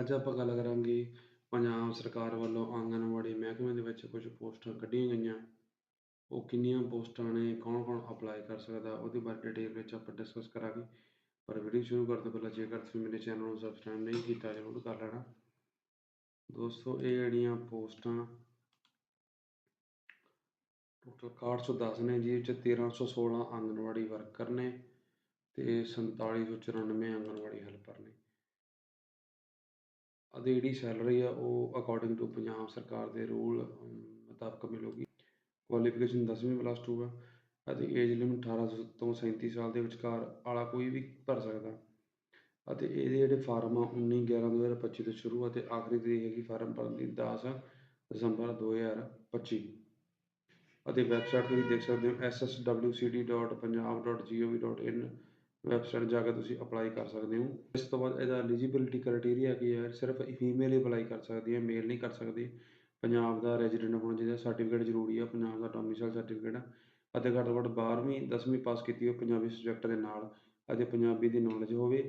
ਅੱਜ ਆਪਾਂ ਗੱਲ ਕਰਾਂਗੇ ਪੰਜਾਬ ਸਰਕਾਰ ਵੱਲੋਂ ਆਂਗਣਵਾੜੀ ਮਹਿਕਮੇ ਦੇ ਵਿੱਚ ਕੁਝ ਪੋਸਟਾਂ ਕੱਢੀਆਂ ਗਈਆਂ। ਉਹ ਕਿੰਨੀਆਂ ਪੋਸਟਾਂ ਨੇ ਕੌਣ ਕੌਣ ਅਪਲਾਈ ਕਰ ਸਕਦਾ, ਉਹਦੇ ਬਾਰੇ ਡਿਟੇਲ ਵਿੱਚ ਆਪਾਂ ਡਿਸਕਸ ਕਰਾਂਗੇ। ਪਰ ਵੀਡੀਓ ਸ਼ੁਰੂ ਕਰਨ ਤੋਂ ਪਹਿਲਾਂ ਜੇਕਰ ਤੁਸੀਂ ਮੇਰੇ ਚੈਨਲ ਨੂੰ ਸਬਸਕ੍ਰਾਈਬ ਨਹੀਂ ਕੀਤਾ, ਜ਼ਰੂਰ ਕਰ ਲੈਣਾ। ਦੋਸਤੋ, ਇਹ ਜਿਹੜੀਆਂ ਪੋਸਟਾਂ ਟੋਟਲ 6110 ਨੇ, ਜਿਹਦੇ ਵਿੱਚ 1316 ਆਂਗਣਵਾੜੀ ਵਰਕਰ ਨੇ ਤੇ 4794 ਆਂਗਣਵਾੜੀ ਹੈਲਪਰ ਨੇ। ਅਤੇ ਜਿਹੜੀ ਸੈਲਰੀ ਆ, ਉਹ ਅਕੋਰਡਿੰਗ ਟੂ ਪੰਜਾਬ ਸਰਕਾਰ ਦੇ ਰੂਲ ਮੁਤਾਬਕ ਮਿਲੂਗੀ। ਕੁਆਲੀਫਿਕੇਸ਼ਨ 10ਵੀਂ ਪਲੱਸ 2 ਆ। ਅਤੇ ਏਜ ਲਿਮਿਟ 18 ਤੋਂ 37 ਸਾਲ ਦੇ ਵਿਚਕਾਰ ਵਾਲਾ ਕੋਈ ਵੀ ਭਰ ਸਕਦਾ। ਅਤੇ ਇਹਦੇ ਜਿਹੜੇ ਫਾਰਮ ਆ 19 11 2025 ਤੋਂ ਸ਼ੁਰੂ ਅਤੇ ਆਖਰੀ ਤਰੀਕ ਹੈਗੀ ਫਾਰਮ ਭਰਨ ਦੀ 10 ਦਸੰਬਰ 2025 ਅਤੇ ਵੈਬਸਾਈਟ ਤੁਸੀਂ ਦੇਖ ਸਕਦੇ ਹੋ sswcd.punjab.gov.in ਵੈਬਸਾਈਟ ਜਾ ਕੇ ਤੁਸੀਂ ਅਪਲਾਈ ਕਰ ਸਕਦੇ ਹੋ। ਇਸ ਤੋਂ ਬਾਅਦ ਇਹਦਾ ਐਲੀਜੀਬਿਲਿਟੀ ਕ੍ਰਾਈਟੇਰੀਆ ਕੀ ਹੈ? ਸਿਰਫ ਫੀਮੇਲ ਹੀ ਅਪਲਾਈ ਕਰ ਸਕਦੀ ਹੈ ਮੇਲ ਨਹੀਂ ਕਰ ਸਕਦੀ। ਪੰਜਾਬ ਦਾ ਰੈਜ਼ੀਡੈਂਟ ਹੋਣਾ ਚਾਹੀਦਾ ਸਰਟੀਫਿਕੇਟ ਜ਼ਰੂਰੀ ਆ ਪੰਜਾਬ ਦਾ ਡੋਮਿਸਾਈਲ ਸਰਟੀਫਿਕੇਟ ਅਤੇ ਘੱਟ ਤੋਂ ਘੱਟ 12ਵੀਂ 10ਵੀਂ ਪਾਸ ਕੀਤੀ ਹੋਵੇ ਪੰਜਾਬੀ ਸਬਜੈਕਟ ਦੇ ਨਾਲ, ਅਤੇ ਪੰਜਾਬੀ ਦੀ ਨੌਲੇਜ ਹੋਵੇ,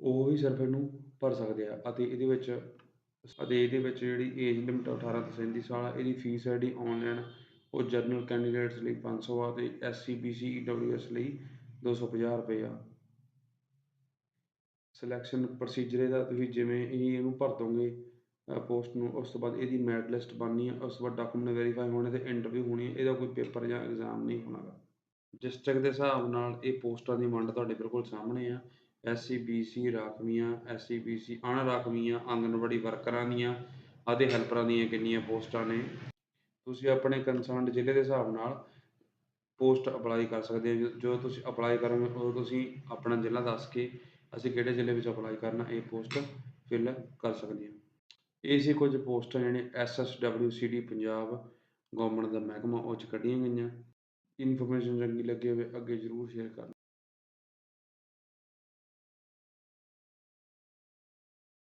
ਉਹ ਹੀ ਸਿਰਫ ਇਹਨੂੰ ਭਰ ਸਕਦੇ ਆ। ਅਤੇ ਇਹਦੇ ਵਿੱਚ, ਅਤੇ ਇਹਦੇ ਵਿੱਚ ਜਿਹੜੀ ਏਜ ਲਿਮਿਟ 18 ਤੋਂ 37 ਸਾਲ ਆ ਇਹਦੀ ਫੀਸ ਹੈ ਜਿਹੜੀ ਆਨਲਾਈਨ ਉਹ ਜਨਰਲ ਕੈਂਡੀਡੇਟਸ ਲਈ 500 ਆ, ਤੇ ਐਸਸੀ ਬੀਸੀ ਈਡਬਲਯੂਐਸ ਲਈ 250 ਰੁਪਏ ਆ। ਸਿਲੈਕਸ਼ਨ ਪ੍ਰੋਸੀਜਰ ਇਹਦਾ ਤੁਸੀਂ ਜਿਵੇਂ ਹੀ ਇਹਨੂੰ ਭਰ ਦੋਗੇ ਪੋਸਟ ਨੂੰ, ਉਸ ਤੋਂ ਬਾਅਦ ਇਹਦੀ ਮੈਰਿਟ ਲਿਸਟ ਬਣਨੀ ਹੈ ਉਸ ਤੋਂ ਬਾਅਦ ਡਾਕੂਮੈਂਟ ਵੈਰੀਫਾਈ ਹੋਣੇ ਤੇ ਇੰਟਰਵਿਊ ਹੋਣੀ ਹੈ ਇਹਦਾ ਕੋਈ ਪੇਪਰ ਜਾਂ ਐਗਜ਼ਾਮ ਨਹੀਂ ਹੋਣਾਗਾ ਡਿਸਟ੍ਰਿਕਟ ਦੇ ਹਿਸਾਬ ਨਾਲ ਇਹ ਪੋਸਟਾਂ ਦੀ ਵੰਡ ਤੁਹਾਡੇ ਬਿਲਕੁਲ ਸਾਹਮਣੇ ਆ। ਐਸਸੀ ਬੀਸੀ ਰਾਖਵੀਆਂ ਐਸਸੀ ਬੀਸੀ ਅਣਰਾਖਵੀਆਂ, ਆਂਗਨਵਾੜੀ ਵਰਕਰਾਂ ਦੀਆਂ, ਅਤੇ ਹੈਲਪਰਾਂ ਦੀਆਂ ਕਿੰਨੀਆਂ ਪੋਸਟਾਂ ਨੇ। ਤੁਸੀਂ ਆਪਣੇ ਕੰਸਰਨਡ ਜ਼ਿਲ੍ਹੇ ਦੇ ਹਿਸਾਬ ਨਾਲ ਪੋਸਟ ਅਪਲਾਈ ਕਰ ਸਕਦੇ ਹੋ। ਜਦੋਂ ਤੁਸੀਂ ਅਪਲਾਈ ਕਰੋਗੇ, ਉਦੋਂ ਤੁਸੀਂ ਆਪਣਾ ਜ਼ਿਲ੍ਹਾ ਦੱਸ ਕੇ ਅਸੀਂ ਕਿਹੜੇ ਜ਼ਿਲ੍ਹੇ ਵਿੱਚ ਅਪਲਾਈ ਕਰਨਾ, ਇਹ ਪੋਸਟ ਫਿਲ ਕਰ ਸਕਦੇ ਹਾਂ। ਇਹ ਸੀ ਕੁਝ ਪੋਸਟਾਂ ਜਿਹੜੀਆਂ S S W C D Punjab government ਦਾ ਮਹਿਕਮਾ, ਉਹ 'ਚ ਕੱਢੀਆਂ ਗਈਆਂ। ਇਨਫੋਰਮੇਸ਼ਨ ਚੰਗੀ ਲੱਗੇ ਹੋਵੇ, ਅੱਗੇ ਜ਼ਰੂਰ ਸ਼ੇਅਰ ਕਰਨਾ।